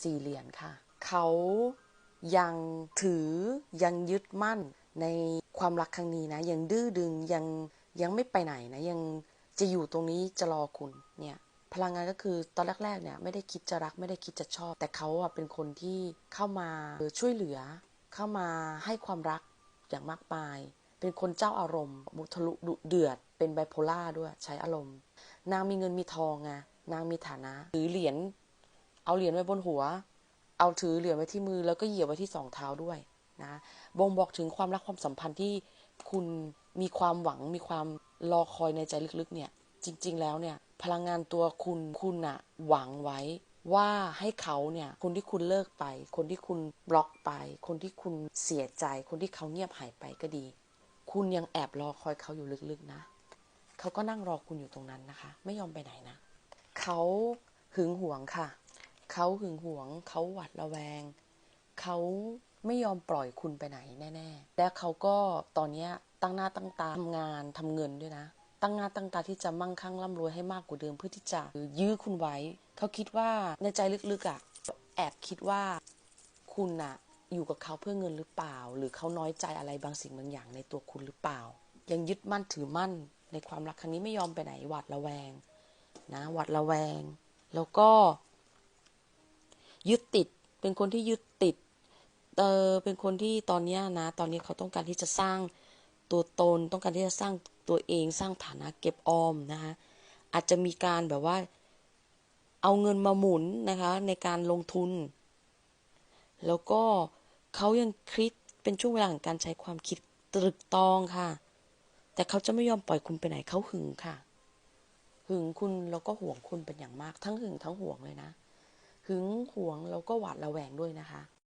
สี่เหรียญค่ะ เขายังถือยังยึดมั่นในความรักครั้งนี้นะ ยังดื้อดึงยังยังไม่ไปไหนนะยังจะอยู่ตรงนี้จะรอคุณเนี่ยพลังงานก็คือตอนแรกๆเนี่ยไม่ได้คิดจะรักไม่ได้คิดจะชอบ แต่เขาอะเป็นคนที่เข้ามาช่วยเหลือ เข้ามาให้ความรักอย่างมากมาย เป็นคนเจ้าอารมณ์มุทะลุดุเดือด เป็นไบโพล่าด้วยใช้อารมณ์ นางมีเงินมีทองไงนางมีฐานะถือเหรียญ เอาเหรียญไว้บนหัว เอาถือเหรียญไว้ที่มือ แล้วก็เหยียบไว้ที่สองเท้าด้วยนะบ่งบอกถึงความรักความสัมพันธ์ที่คุณมีความหวังมีความรอคอยในใจลึกๆ เนี่ย จริง ๆ แล้วเนี่ย พลังงานตัวคุณคุณอะหวังไว้ว่าให้เขาเนี่ยคนที่คุณเลิกไป คนที่คุณบล็อกไป คนที่คุณเสียใจ คนที่เขาเงียบหายไปก็ดี คุณยังแอบรอคอยเขาอยู่ลึกๆนะเขาก็นั่งรอคุณอยู่ตรงนั้นนะคะ ไม่ยอมไปไหนนะเขาหึงหวงค่ะ เขาหึงหวง เขาหวัดระแวง เขาไม่ยอมปล่อยคุณไปไหนแน่ ๆ และเขาก็ตอนนี้ตั้งหน้าตั้งตาทำงานทำเงินด้วยนะ ตั้งหน้าตั้งตาที่จะมั่งคั่งร่ำรวยให้มากกว่าเดิมเพื่อที่จะยื้อคุณไว้ เขาคิดว่าในใจลึกๆอะ่ะแอบคิดว่าคุณอะอยู่กับเขาเพื่อเงินหรือเปล่า หรือเขาน้อยใจอะไรบางสิ่งบางอย่างในตัวคุณหรือเปล่า ยังยึดมั่นถือมั่นในความรักครั้งนี้ไม่ยอมไปไหนหวาดระแวง นะหวาดระแวง แล้วก็ ยึดติด เป็นคนที่ยึดติด เออเป็นคนที่ตอนนี้นะ ตอนนี้เขาต้องการที่จะสร้างตัวตน ต้องการที่จะสร้างตัวเอง สร้างฐานะเก็บออมนะคะอาจจะมีการแบบว่า เอาเงินมาหมุนนะคะ ในการลงทุน แล้วก็เขายังคิดเป็นช่วงเวลาของการใช้ความคิดตรึกตรองค่ะ แต่เขาจะไม่ยอมปล่อยคุณไปไหนเขาหึงค่ะ หึงคุณแล้วก็ห่วงคุณเป็นอย่างมาก ทั้งหึงทั้งห่วงเลยนะ หึงหวงแล้วก็หวาดระแวงด้วยนะคะ